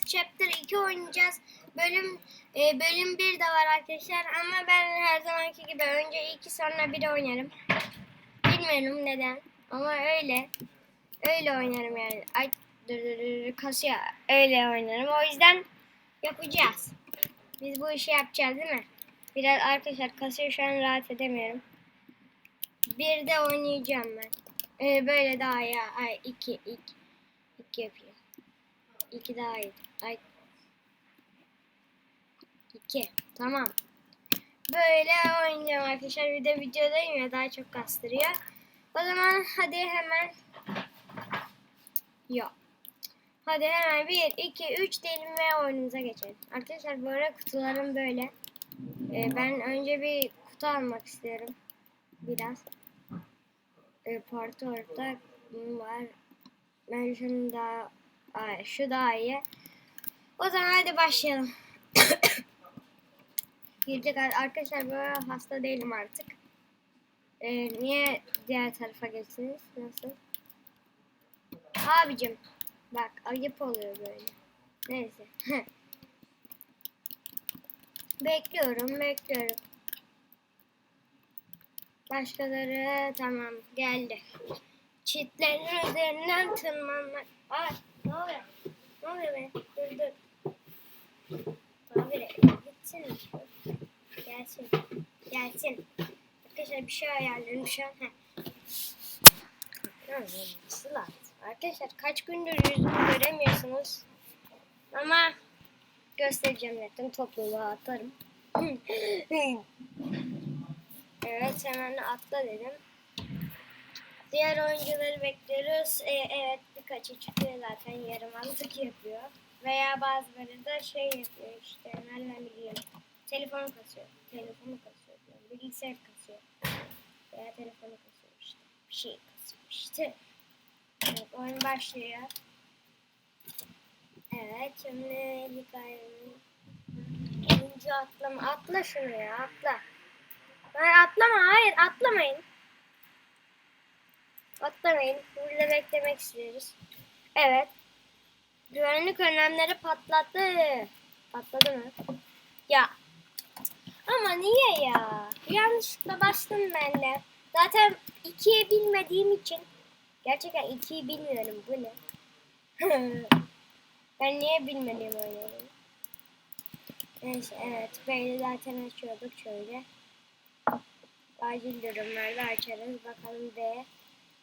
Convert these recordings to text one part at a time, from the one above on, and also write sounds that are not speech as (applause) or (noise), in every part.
Chapter 2 oynayacağız. Bölüm e, bölüm 1 de var arkadaşlar ama ben her zamanki gibi önce 2 sonra 1'i oynarım. Bilmiyorum neden ama öyle. Öyle oynarım yani. Ay dur dur dur kasıyor. Öyle oynarım. O yüzden yapacağız. Biz bu işi yapacağız değil mi? Biraz arkadaşlar kasıyor şu an rahat edemiyorum. Bir de oynayacağım ben. Ee, böyle daha iyi. Ay iki, iki, iki yapayım. İki daha iyi. Ay. İki. Tamam. Böyle oynayacağım arkadaşlar. Bir de videodayım ya daha çok kastırıyor. O zaman hadi hemen. Yok. Hadi hemen 1, 2, 3 diyelim ve geçelim. Arkadaşlar bu ara kutularım böyle. Ee, ben önce bir kutu almak istiyorum. Biraz. Ee, parti orada var. Ben şunu daha... Ay, şu daha iyi. O zaman hadi başlayalım. (coughs) Girecek arkadaşlar ara hasta değilim artık. Ee, niye diğer tarafa geçtiniz? Nasıl? Abicim bak ayıp oluyor böyle. Neyse. (laughs) bekliyorum bekliyorum. Başkaları tamam geldi. Çitlerin üzerinden tırmanmak. Ay ne oluyor? Be? Dur dur. Tabire gitsin. Gelsin. Gelsin. Arkadaşlar bir şey ayarlıyorum şu an. Nasıl? Arkadaşlar kaç gündür yüzümü göremiyorsunuz. Ama göstereceğim zaten topluluğa atarım. (laughs) evet hemen atla dedim. Diğer oyuncuları bekliyoruz. Ee, evet birkaçı çıkıyor zaten yaramazlık yapıyor. Veya bazıları da şey yapıyor işte nereden bileyim. Telefon kasıyor. Telefonu kasıyor. diyorum. Bilgisayar kasıyor. Veya telefonu kasıyor işte. Bir şey kasıyor işte. Evet, oyun başlıyor. Evet, şimdi hikayenin oyuncu atlama. Atla şunu ya, atla. Hayır atlama, hayır atlamayın. Atlamayın, burada beklemek istiyoruz. Evet. Güvenlik önlemleri patlattı. Patladı mı? Ya. Ama niye ya? Yanlışlıkla bastım ben de. Zaten ikiye bilmediğim için Gerçekten ikiyi bilmiyorum. Bu ne? (laughs) ben niye bilmediğim oynuyorum? Neyse evet. B'yi zaten açıyorduk şöyle. Acil durumlarda açarız. Bakalım B.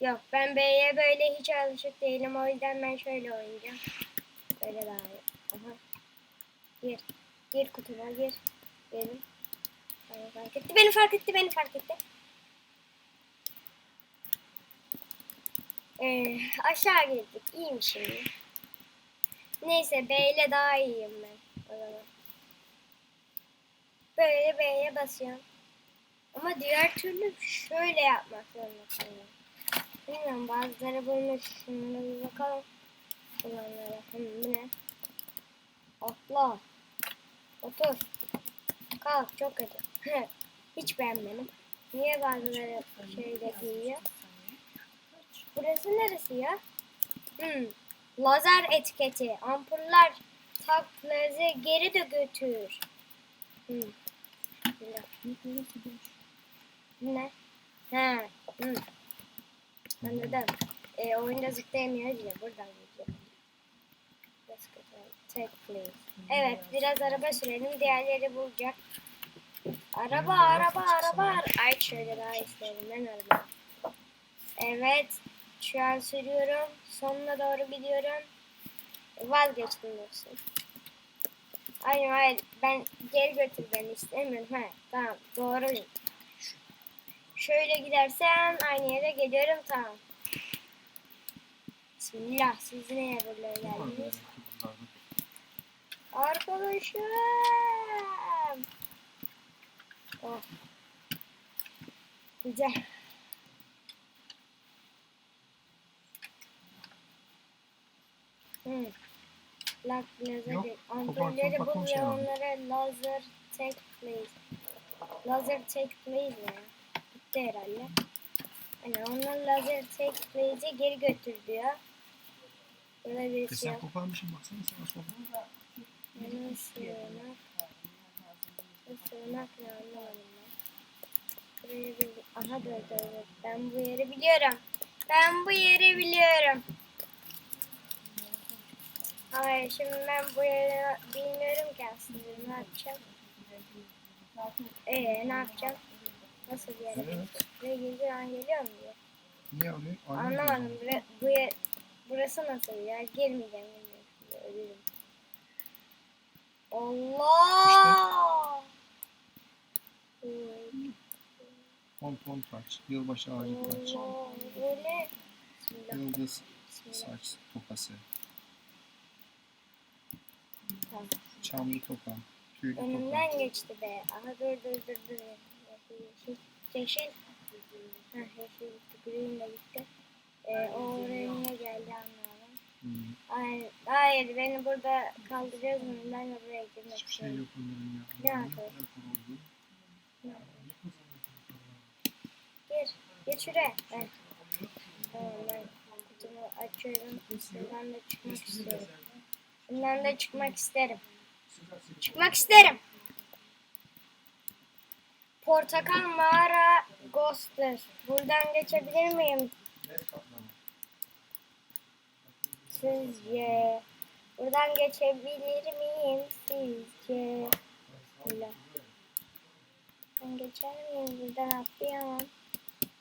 Yok ben B'ye böyle hiç alışık değilim. O yüzden ben şöyle oynayacağım. Böyle daha iyi. Aha. Gir. Gir kutuma gir. Benim. Beni fark etti. Beni fark etti. Beni fark etti. Ee, aşağı girdik. İyiyim şimdi. Neyse B ile daha iyiyim ben. O zaman. Böyle B'ye basıyorum. Ama diğer türlü şöyle yapmak zorunda kalıyorum. Bilmiyorum bazıları bunu şimdi bakalım. Olanlara. Hı, bu? Atla. Otur. Kalk çok kötü. (laughs) Hiç beğenmedim. Niye bazıları şeyde giyiyor? Burası neresi ya? Hmm. Lazer etiketi. Ampuller takları geri de götür. Hmm. Ne? Ha. Hmm. Anladım. E, oyunda zıplayamıyoruz ya. Buradan. Take please. Evet. Biraz araba sürelim. Diğerleri bulacak. Araba, araba, araba. Ay şöyle daha isterim. Ben araba. Evet. Şu an sürüyorum. Sonuna doğru gidiyorum. Vazgeçtim dostum. Hayır hayır. Ben geri götür beni istemiyorum. Ha, tamam. Doğru. Şöyle gidersem aynı yere geliyorum. Tamam. Bismillah. Siz neye buraya geldiniz? Arkadaşım. Oh. Güzel. Hmm. Lak lazer bul şey var. onlara lazer take place. Lazer take place ne? Bitti herhalde. Hani onlar lazer place'e geri götür diyor. Burada birisi Kız sen yok. koparmışsın baksana sana sopa. Benim sığınak. Bu sığınak ne anlamadım ben. Buraya bir... Aha dur dur. Ben bu yeri biliyorum. Ben bu yeri biliyorum. Hayır şimdi ben bu yeri bilmiyorum ki aslında. Ne yapacağım? Ee ne yapacağım? Nasıl bir yere? Evet. Buraya girdiği an geliyor mu diye. Niye alıyor? Anlamadım. Bura, bu yer, burası nasıl bir yer? Girmeyeceğim. girmeyeceğim. Ölürüm. Allah! Pompon taç, yılbaşı ağacı taç! Böyle. Yıldız saç Tamam. çamlı toka, tüylü. Önümden geçti be. Aha dur dur dur dur. Yeşil. Heh, yeşil gitti. Green de gitti. Ee, o oraya niye geldi anlamadım. Hmm. Hayır, hayır beni burada kaldırıyorsunuz. Ben de buraya girmek Hiçbir şey yok onların ya. Ne kuruldu? Gir. Gir şuraya. Evet. Tamam ben kutumu açıyorum. Şuradan da çıkmak istiyorum. Şundan da çıkmak isterim. Çıkmak isterim. Portakal mağara Ghost'tur. Buradan geçebilir miyim sizce? Buradan geçebilir miyim sizce? Öyle. Ben geçer miyim? Buradan atlayamam.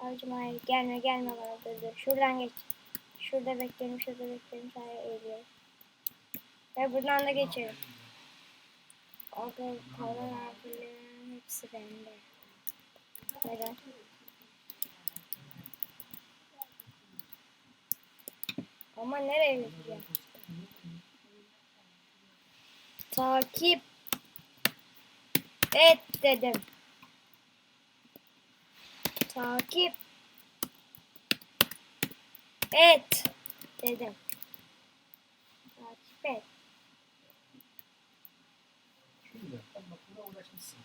Avcım hayır gelme gelme bana dur dur. Şuradan geç. Şurada beklerim şurada beklerim sonra eğiliyorum. Ve buradan da geçerim. O da kalan harflerin hepsi bende. Neden? Ama nereye gideceğim? Takip et dedim. Takip et dedim. Takip et. Şimdi bak buna uğraşmışsın.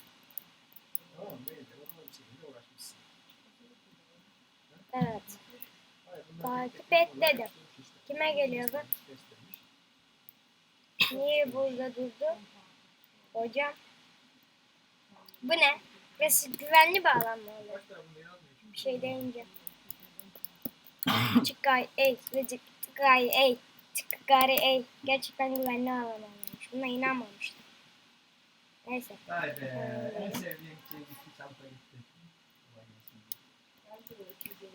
Tamam mı? Böyle de bakalım bir şekilde uğraşmışsın. Evet. Takip et dedim. Kime geliyor bu? Niye burada durdu? Hocam. Bu ne? Burası güvenli mı oluyor? Bir şey deyince. Çıkay ey, vıcık, tıkay ey, tıkari ey. Gerçekten güvenli alan olmuş. Buna inanmamıştım. Neyse. Vay be. En sevdiğim şey gitti. Çanta.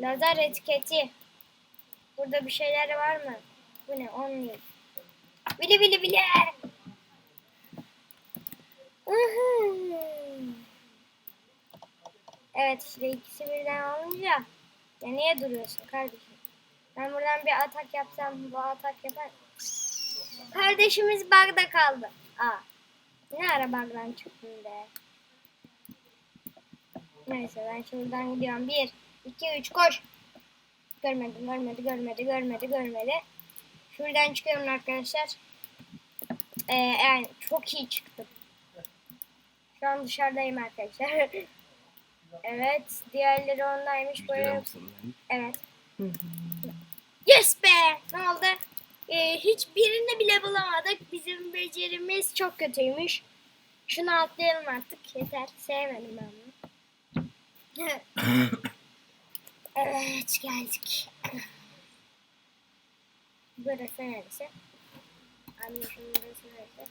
Lazer etiketi. Burada bir şeyler var mı? Bu ne? Only. Bili bili bili. Evet işte ikisi birden olunca ya niye duruyorsun kardeşim? Ben buradan bir atak yapsam bu atak yapar. Kardeşimiz bug'da kaldı. Aa. Ne ara bug'dan çıktın be? Neyse ben şuradan gidiyorum. Bir, iki, üç koş. Görmedi, görmedi, görmedi, görmedi, görmedi. Şuradan çıkıyorum arkadaşlar. Ee, yani çok iyi çıktım. Şu an dışarıdayım arkadaşlar. (laughs) evet, diğerleri ondaymış. Böyle... Evet. Yes be! Ne oldu? Ee, hiçbirini bile bulamadık. Bizim becerimiz çok kötüymüş. Şunu atlayalım artık. Yeter. Sevmedim ben bunu. (laughs) (laughs) evet geldik. Burası neresi? Şunun burası neresi?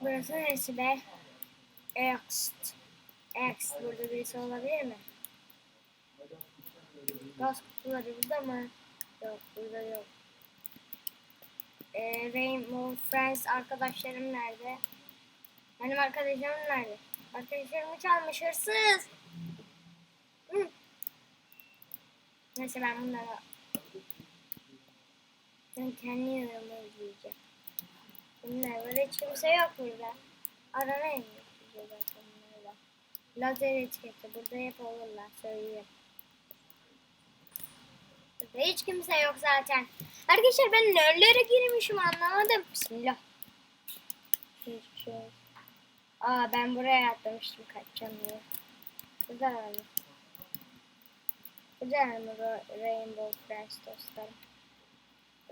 Burası neresi be? X. X. Burada birisi olabilir mi? Gaz kutuları burada mı? Yok burada yok. Ee, Rainbow Friends arkadaşlarım nerede? Benim arkadaşlarım nerede? Arkadaşlarımı çalmış hırsız. Hı. Neyse ben bunları ben kendi yanıma izleyeceğim. Bunlar var hiç kimse yok burada. Aranayım zaten bunlarla. Lazer etiketi burada hep olurlar söyleyeyim. Burada hiç kimse yok zaten. Arkadaşlar ben nerelere girmişim anlamadım. Bismillah. Hiçbir şey yok. Aa ben buraya atlamıştım kaçacağım diye. Var mı? Güzel mi Rainbow Friends dostlarım?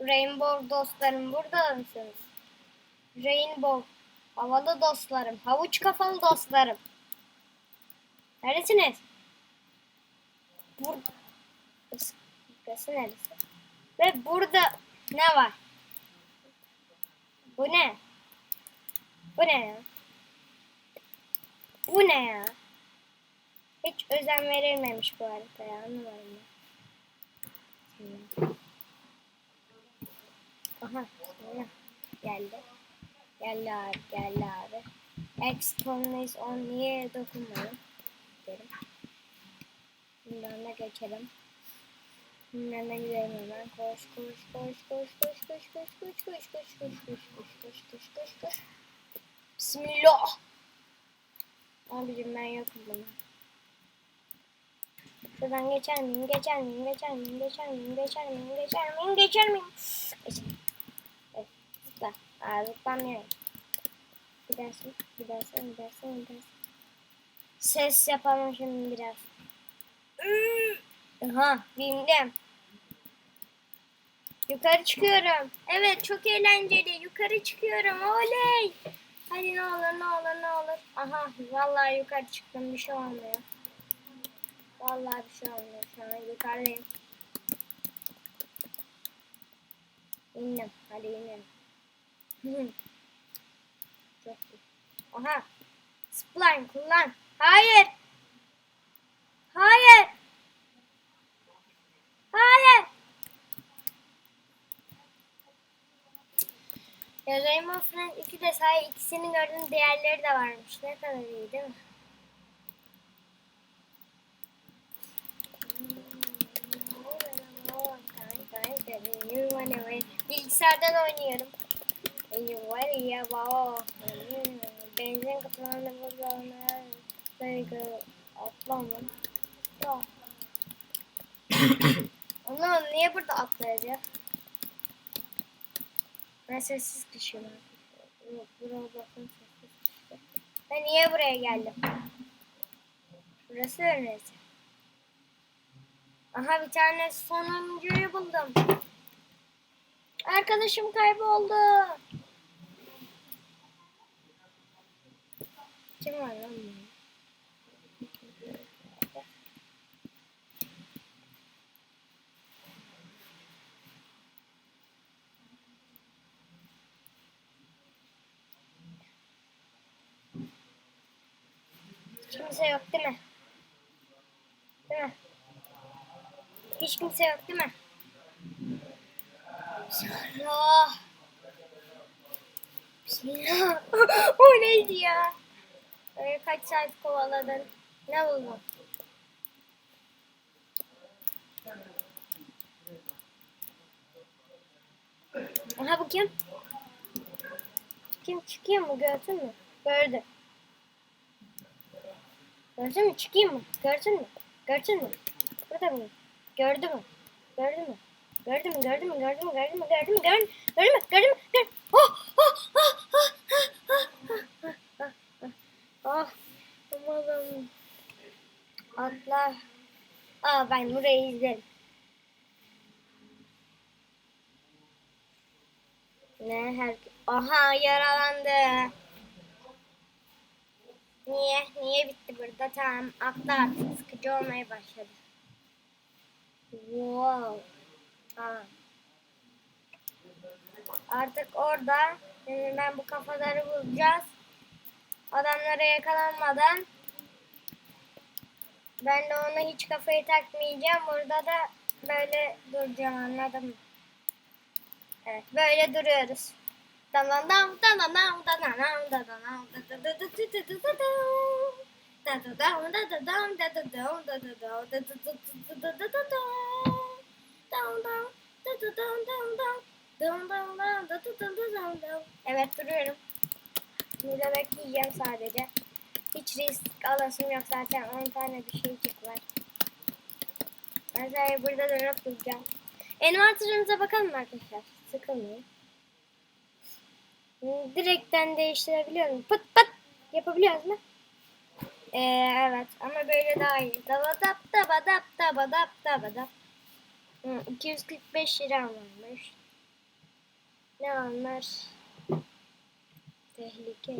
Rainbow dostlarım burada mısınız? Rainbow havalı dostlarım, havuç kafalı dostlarım. Neredesiniz? Bur Burası neresi? Ve burada ne var? Bu ne? Bu ne ya? Bu ne ya? Hiç özen verilmemiş bu haritaya anlamadım ben. Aha geldi. Geldi abi geldi abi. External on niye dokunmayın derim. Bundan da geçelim. Bundan da gidelim hemen. Koş koş koş koş koş koş koş koş koş koş koş koş koş koş koş koş koş Bismillah. Abicim ben yokum buna. Şuradan geçer miyim? Geçer miyim? Geçer miyim? Geçer miyim? Geçer miyim? Geçer miyim? Geçer miyim? Geçer. Evet. Zıpla. Aa, zıplamıyorum. Gidersin. Gidersin. Gidersin. Gidersin. Ses yapalım şimdi biraz. Aha bindim. Yukarı çıkıyorum. Evet çok eğlenceli. Yukarı çıkıyorum. Oley. Hadi ne olur ne olur ne olur. Aha vallahi yukarı çıktım bir şey olmuyor. Vallahi bir şey olmuyor. Şu an yukarıdayım. İndim. Hadi inelim. Çok iyi. Aha. Spline kullan. Hayır. Hayır. Hayır. Ya Rainbow Friends 2 de sahi ikisinin gördüğün değerleri de varmış. Ne kadar iyi değil mi? Bilgisayardan oynuyorum. Var ya baba. Benzin kutularını burada böyle atlamam. (coughs) Onu niye burada atlayacak? Ben sessiz kişiyim. Yok, buraya bakın sessiz. Ben niye buraya geldim? Burası neresi? Aha bir tane sonuncuyu buldum. Arkadaşım kayboldu. Kim var lan? Kimse yok değil mi? Değil mi? Hiç kimse yok değil mi? Bismillah. Bismillah. (laughs) o neydi ya? Öyle kaç saat kovaladın? Ne buldun? Aha bu kim? Kim çıkıyor mu gördün mü? Gördü. Gördün mü? Çıkayım mı? Gördün mü? Gördün mü? Burada mı? Gördü mü? Gördü mü? Gördü mü? Gördü mü? Gördü mü? Gördü mü? Gördü mü? Gördü mü? Gördü mü? Gördü mü? Gördü mü? Oh! Oh! Oh! Oh! Oh! Oh! Oh! Umarım. Atla. Aa ben burayı izlerim. Ne her... Aha yaralandı. Niye? Niye bitti burada? Tamam atla artık. Sıkıcı olmaya başladı. Wow. Ha. Artık orada ben bu kafaları bulacağız. Adamlara yakalanmadan ben de ona hiç kafayı takmayacağım. Burada da böyle duracağım anladın? Evet böyle duruyoruz. Dam dam dam dam dam dam dam Evet duruyorum. Burada bekleyeceğim sadece. Hiç risk alasım yok zaten 10 tane bir şeycik var. Ben sadece burada durup duracağım. Envanterimize bakalım arkadaşlar. Sıkılmayın. Direkten değiştirebiliyor muyum? Pıt pıt yapabiliyoruz mu? Ee, evet ama böyle daha iyi. Dabadap dabadap dabadap dabadap. Hı, 245 lira almış. Ne almış? Tehlike.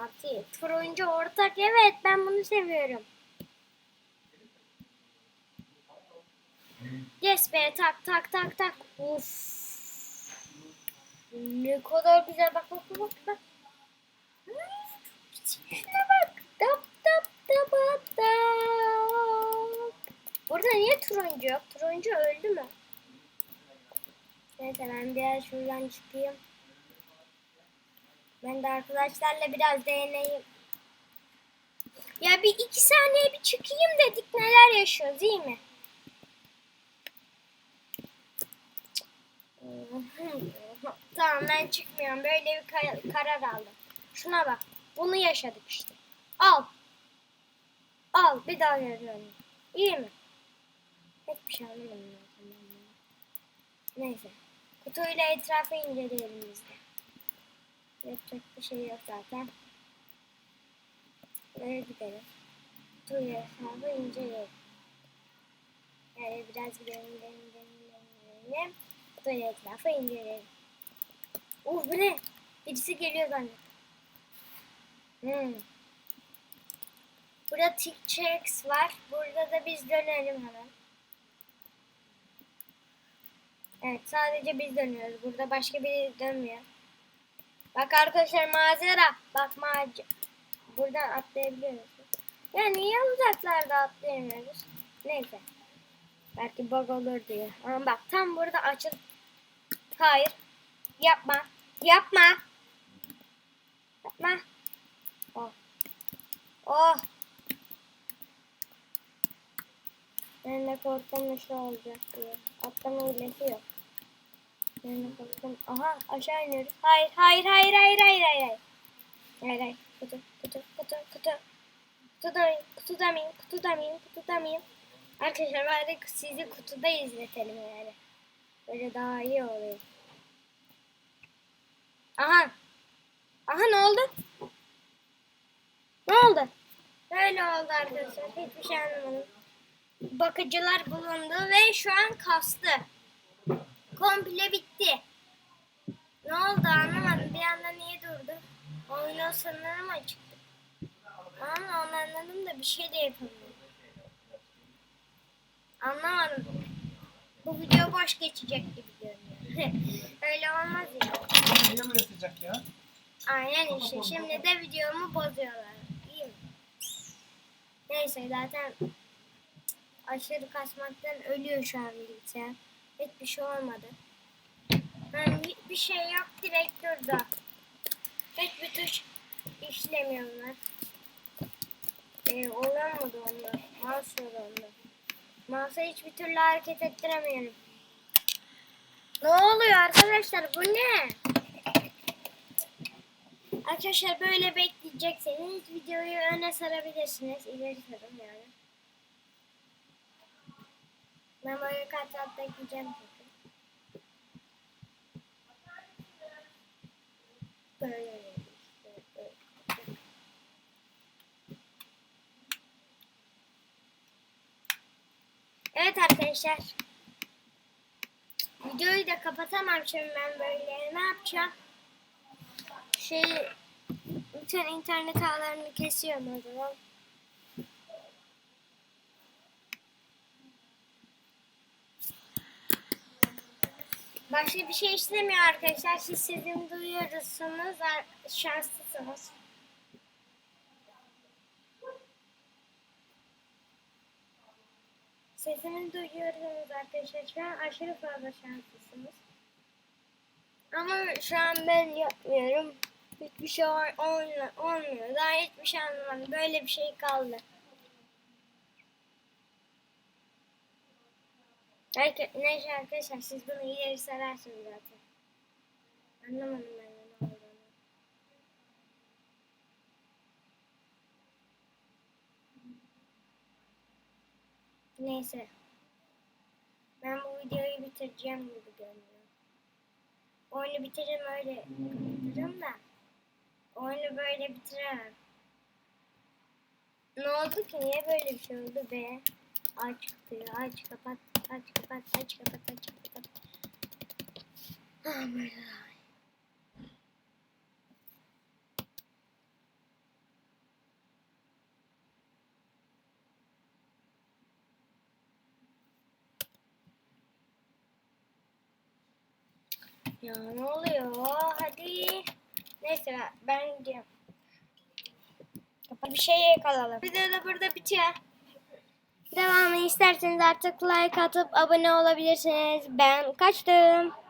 Artı turuncu ortak. Evet ben bunu seviyorum. Yes be tak tak tak tak. Uf. Ne kadar güzel bak bak bak bak. Şuna bak. Turuncu yok? Turuncu öldü mü? Neyse ben biraz şuradan çıkayım. Ben de arkadaşlarla biraz deneyeyim. Ya bir iki saniye bir çıkayım dedik neler yaşıyoruz değil mi? (laughs) Tamam ben çıkmıyorum. Böyle bir kar- karar aldım. Şuna bak. Bunu yaşadık işte. Al. Al. Bir daha yazıyorum. İyi mi? Hiçbir şey anlamadım. Neyse. Kutuyla etrafı inceleyelim biz de. Yapacak bir şey yok zaten. Böyle gidelim. Kutuyla etrafı inceleyelim. Yani biraz gidelim, gidelim, gidelim, gidelim, gidelim. Kutuyla etrafı inceleyelim. Uh bu ne? Birisi geliyor zannettim. Hmm. Burada tick checks var. Burada da biz dönelim hemen. Evet sadece biz dönüyoruz. Burada başka biri dönmüyor. Bak arkadaşlar mazera. Bak mac. Buradan atlayabiliyoruz. Ya niye uzaklarda atlayamıyoruz? Neyse. Belki bug olur diye. Ama bak tam burada açıl. Hayır. Yapma. Yapma. Yapma. Oh. Oh. Ben de korktum şey olacak diye. Atlama hilesi yok. De korktum. Aha aşağı iniyoruz. Hayır hayır hayır hayır hayır hayır. Hayır hayır. hayır. Kutu kutu kutu kutu. Kutuda kutuda mıyım? Kutuda mıyım? Kutuda mıyım? Arkadaşlar bari sizi kutuda izletelim yani. Böyle daha iyi oluyor. Aha. Aha ne oldu? Ne oldu? Böyle oldu arkadaşlar. Hiçbir şey anlamadım. Bakıcılar bulundu ve şu an kastı. Komple bitti. Ne oldu anlamadım. Bir anda niye durdu? Oyunun sınırı mı çıktı? Ama onu anladım da bir şey de yapamıyorum. Anlamadım. Bu video boş geçecek gibi görünüyor. (laughs) Öyle olmaz ya. Niye böyle sıcak ya? Aynen işte. Şimdi de videomu bozuyorlar. İyi mi? Neyse zaten aşırı kasmaktan ölüyor şu an bilgisayar. Hiçbir şey olmadı. Yani hiçbir şey yok direkt durdu. Hiçbir tuş işlemiyorlar. Ee, olamadı onlar. Mouse olamadı. Mouse'u hiçbir türlü hareket ettiremiyorum. Ne oluyor arkadaşlar bu ne? Arkadaşlar böyle bekleyecekseniz videoyu öne sarabilirsiniz. İleri sarın yani. Ben böyle kaç saat bekleyeceğim çünkü. Böyle. Evet arkadaşlar. Videoyu da kapatamam şimdi ben böyle. Ne yapacağım? Şey bütün internet ağlarını kesiyorum o zaman. Başka bir şey istemiyor arkadaşlar. Siz sesimi duyuyorsunuz. Şanslısınız. Sesimi duyuyorsunuz arkadaşlar. Şu an aşırı fazla şanslısınız. Ama şu an ben yapmıyorum. Hiçbir şey ol- olmuyor. olmuyor. Daha hiçbir şey anlamadım. Böyle bir şey kaldı. Belki, neyse arkadaşlar siz bunu ileri sararsınız zaten. Anlamadım ben ne olduğunu. Neyse. Ben bu videoyu bitireceğim gibi görünüyor. Oyunu bitiririm öyle kapatırım da. Oyunu böyle bitiremem. Ne oldu ki? Niye böyle bir şey oldu be? Aç kapıyı, aç kapat, aç kapat, aç kapat, aç kapat. Ah, böyle. Ya ne oluyor? Hadi. Neyse ben, gidiyorum. Kapat bir şey yakalalım. Video da burada bitiyor. Devamını isterseniz artık like atıp abone olabilirsiniz. Ben kaçtım.